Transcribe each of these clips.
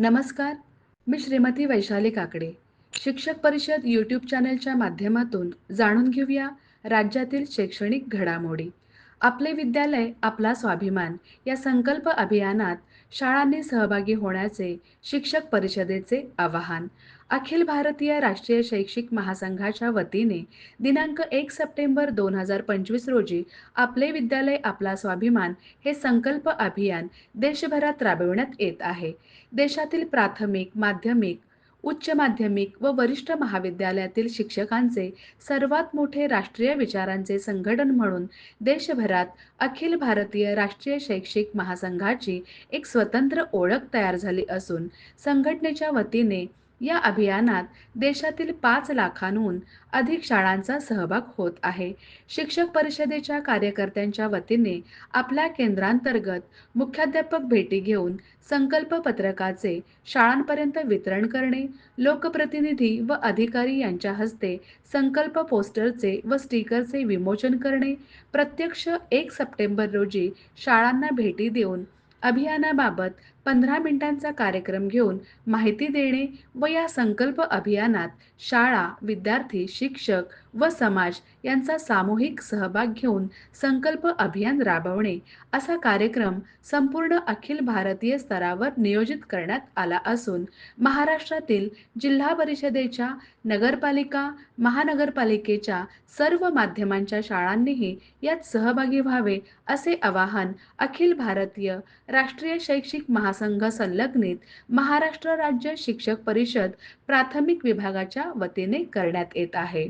नमस्कार. मी श्रीमती वैशाली काकडे. शिक्षक परिषद यूट्यूब चॅनलच्या माध्यमातून जाणून घेऊया राज्यातील शैक्षणिक घडामोडी. आपले विद्यालय आपला स्वाभिमान या संकल्प अभियानात शाळांनी सहभागी होण्याचे शिक्षक परिषदेचे आवाहन. अखिल भारतीय राष्ट्रीय शैक्षिक महासंघाच्या वतीने दिनांक एक सप्टेंबर दोन हजार पंचवीस रोजी आपले विद्यालय आपला स्वाभिमान हे संकल्प अभियान देशभरात राबविण्यात येत आहे. देशातील प्राथमिक माध्यमिक उच्च माध्यमिक व वरिष्ठ महाविद्यालयातील शिक्षकांचे सर्वात मोठे राष्ट्रीय विचारांचे संघटन म्हणून देशभरात अखिल भारतीय राष्ट्रीय शैक्षिक महासंघाची एक स्वतंत्र ओळख तयार झाली असून संघटनेच्या वतीने या अभियानात देशातील पाच लाखांहून अधिक शाळांचा सहभाग होत आहे. शिक्षक परिषदेच्या कार्यकर्त्यांच्या वतीने आपल्या केंद्रांतर्गत मुख्याध्यापक भेटी घेऊन संकल्प पत्रकाचे शाळांपर्यंत वितरण करणे लोकप्रतिनिधी व अधिकारी यांच्या हस्ते संकल्प पोस्टरचे व स्टिकरचे विमोचन करणे प्रत्यक्ष एक सप्टेंबर रोजी शाळांना भेटी देऊन अभियानाबाबत पंधरा मिनिटांचा कार्यक्रम घेऊन माहिती देणे व या संकल्प अभियानात शाळा विद्यार्थी शिक्षक व समाज यांचा सामूहिक सहभाग घेऊन संकल्प अभियान राबवणे असा कार्यक्रम संपूर्ण अखिल भारतीय स्तरावर नियोजित करण्यात आला असून महाराष्ट्रातील जिल्हा परिषदेच्या नगरपालिका महानगरपालिकेच्या सर्व माध्यमांच्या शाळांनीही यात सहभागी व्हावे असे आवाहन अखिल भारतीय राष्ट्रीय शैक्षिक महासंघ संलग्नित महाराष्ट्र राज्य शिक्षक परिषद प्राथमिक विभागाच्या वतीने करण्यात येत आहे.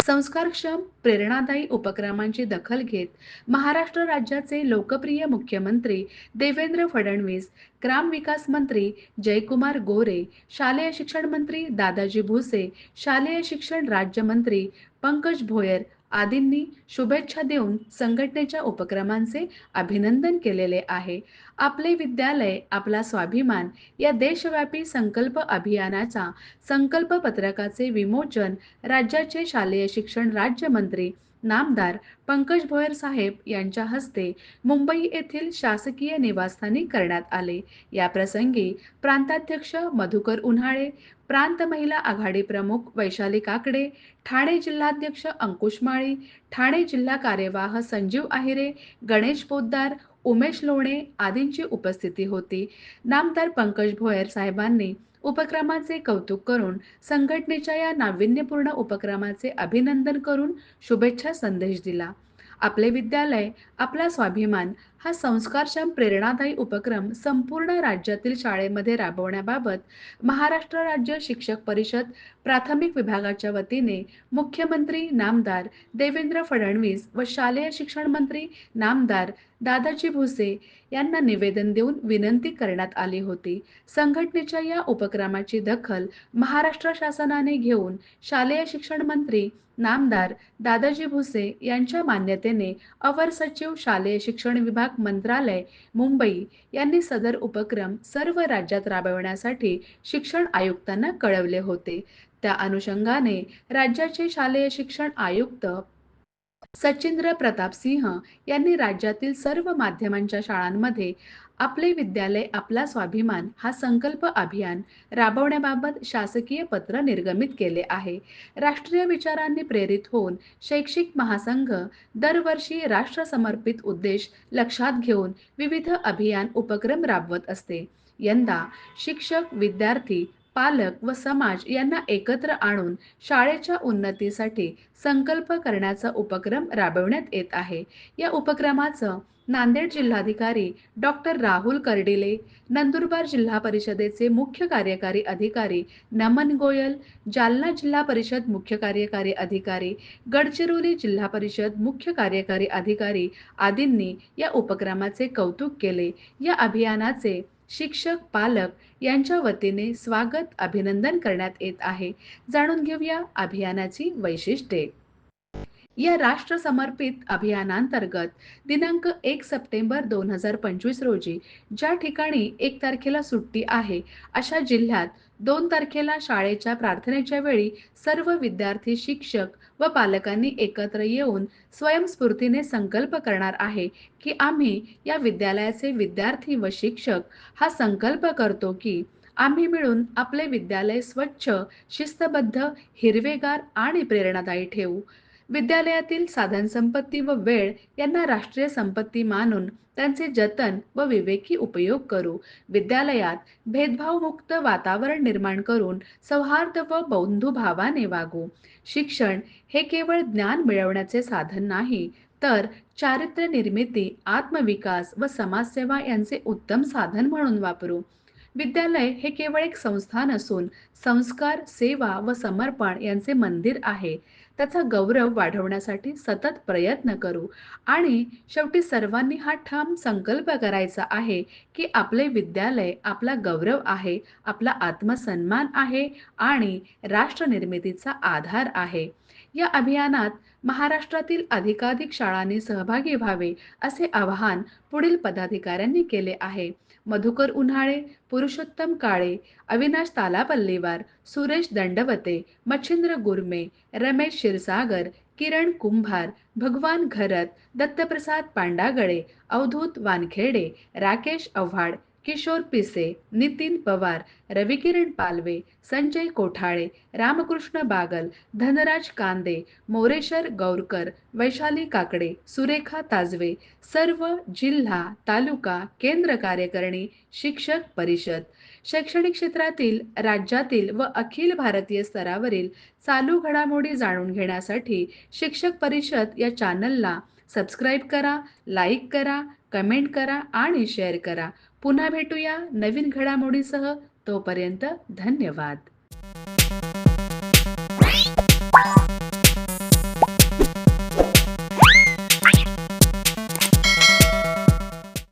संस्कारक्षम प्रेरणादायी उपक्रमांची दखल घेत महाराष्ट्र राज्याचे लोकप्रिय मुख्यमंत्री देवेंद्र फडणवीस ग्रामविकास मंत्री जयकुमार गोरे शालेय शिक्षण मंत्री दादाजी भुसे शालेय शिक्षण राज्यमंत्री पंकज भोयर आदींनी शुभेच्छा देऊन संघटनेच्या उपक्रमांचे अभिनंदन केलेले आहे. आपले विद्यालय आपला स्वाभिमान या देशव्यापी संकल्प अभियानाचा संकल्प पत्रकाचे विमोचन राज्याचे शालेय शिक्षण राज्यमंत्री नामदार पंकज भोयर साहेब यांच्या हस्ते मुंबई येथील शासकीय निवासस्थानी करण्यात आले. या प्रसंगी प्रांताध्यक्ष मधुकर उन्हाळे प्रांत महिला आघाडी प्रमुख वैशाली काकडे ठाणे जिल्हाध्यक्ष अंकुश माळी ठाणे जिल्हा कार्यवाह संजीव आहिरे गणेश पोद्दार उमेश लोणे आदींची उपस्थिती होती. नामदार पंकज भोयर साहेबांनी उपक्रमाचे कौतुक करून संघटनेच्या या नाविन्यपूर्ण उपक्रमाचे अभिनंदन करून शुभेच्छा संदेश दिला. आपले विद्यालय आपला स्वाभिमान हा संस्कारक्षम प्रेरणादायी उपक्रम संपूर्ण राज्यातील शाळेमध्ये राबवण्याबाबत महाराष्ट्र राज्य शिक्षक परिषद प्राथमिक विभागाच्या वतीने मुख्यमंत्री नामदार देवेंद्र फडणवीस व शालेय शिक्षण मंत्री नामदार दादाजी भुसे यांना निवेदन देऊन विनंती करण्यात आली होती. संघटनेच्या या उपक्रमाची दखल महाराष्ट्र शासनाने घेऊन शालेय शिक्षण मंत्री नामदार दादाजी भुसे यांच्या मान्यतेने अवर सचिव शालेय शिक्षण विभाग मंत्रालय मुंबई यांनी सदर उपक्रम सर्व राज्यात राबविण्यासाठी शिक्षण आयुक्तांना कळवले होते. त्या अनुषंगाने राज्याचे शालेय शिक्षण आयुक्त सचिंद्र प्रताप सिंह यांनी राज्यातील सर्व माध्यमांच्या शाळांमध्ये आपले विद्यालय आपला स्वाभिमान हा संकल्प अभियान राबवण्याबाबत शासकीय पत्र निर्गमित केले आहे. राष्ट्रीय विचारांनी प्रेरित होऊन शैक्षिक महासंघ दरवर्षी राष्ट्र समर्पित उद्देश लक्षात घेऊन विविध अभियान उपक्रम राबवत असते. यंदा शिक्षक विद्यार्थी पालक व समाज यांना एकत्र आणून शाळेच्या उन्नतीसाठी संकल्प करण्याचा उपक्रम राबवण्यात येत आहे. या उपक्रमाचं नांदेड जिल्हाधिकारी डॉक्टर राहुल कर्डिले नंदुरबार जिल्हा परिषदेचे मुख्य कार्यकारी अधिकारी नमन गोयल जालना जिल्हा परिषद मुख्य कार्यकारी अधिकारी गडचिरोली जिल्हा परिषद मुख्य कार्यकारी अधिकारी आदींनी या उपक्रमाचे कौतुक केले. या अभियानाचे शिक्षक पालक यांच्या वतीने स्वागत अभिनंदन करण्यात येत आहे. जाणून घेऊया अभियानाची वैशिष्ट्ये. या राष्ट्र समर्पित अभियानांतर्गत दिनांक एक सप्टेंबर दोन हजार पंचवीस रोजी ज्या ठिकाणी एक तारखेला सुट्टी आहे अशा जिल्ह्यात दोन तारखेला शाळेच्या प्रार्थनेच्या वेळी सर्व विद्यार्थी शिक्षक व पालकांनी एकत्र येऊन स्वयंस्फूर्तीने संकल्प करणार आहे की आम्ही या विद्यालयाचे विद्यार्थी व शिक्षक हा संकल्प करतो की आम्ही मिळून आपले विद्यालय स्वच्छ शिस्तबद्ध हिरवेगार आणि प्रेरणादायी ठेवू. विद्यालयातील साधनसंपत्ती व वेळ यांना राष्ट्रीय संपत्ती मानून त्यांचे जतन व विवेकी उपयोग करू. विद्यालयात भेदभावमुक्त वातावरण निर्माण करून सौहार्द व बंधुभावाने वागू. शिक्षण हे केवळ ज्ञान मिळवण्याचे साधन नाही तर चारित्र्य निर्मिती आत्मविकास व समाजसेवा यांचे उत्तम साधन म्हणून वापरू. विद्यालय हे केवळ एक संस्थान असून संस्कार सेवा व समर्पण यांचे मंदिर आहे. त्याचा गौरव वाढवण्यासाठी सतत प्रयत्न करू. आणि शेवटी सर्वांनी हा ठाम संकल्प करायचा आहे की आपले विद्यालय आपला गौरव आहे आपला आत्मसन्मान आहे आणि राष्ट्रनिर्मितीचा आधार आहे. या अभियानात महाराष्ट्रातील अधिकाधिक शाळांनी सहभागी व्हावे असे आवाहन पुढील पदाधिकाऱ्यांनी केले आहे. मधुकर उन्हाळे पुरुषोत्तम काळे अविनाश तालापल्लीवार सुरेश दंडवते मच्छिंद्र गुरमे रमेश क्षीरसागर किरण कुंभार भगवान घरत दत्तप्रसाद पांडागळे अवधूत वानखेडे राकेश आव्हाड किशोर पिसे नितीन पवार रविकिरण पालवे संजय कोठाळे रामकृष्ण बागल धनराज कांदे मोरेश्वर गौरकर वैशाली काकडे सुरेखा ताजवे सर्व जिल्हा तालुका केंद्र कार्यकारिणी शिक्षक परिषद. शैक्षणिक क्षेत्रातील राज्यातील व अखिल भारतीय स्तरावरील चालू घडामोडी जाणून घेण्यासाठी शिक्षक परिषद या चॅनलला सबस्क्राईब करा लाईक करा कमेंट करा आणि शेअर करा. पुन्हा भेटूया नवीन घडामोडीसह. तोपर्यंत धन्यवाद.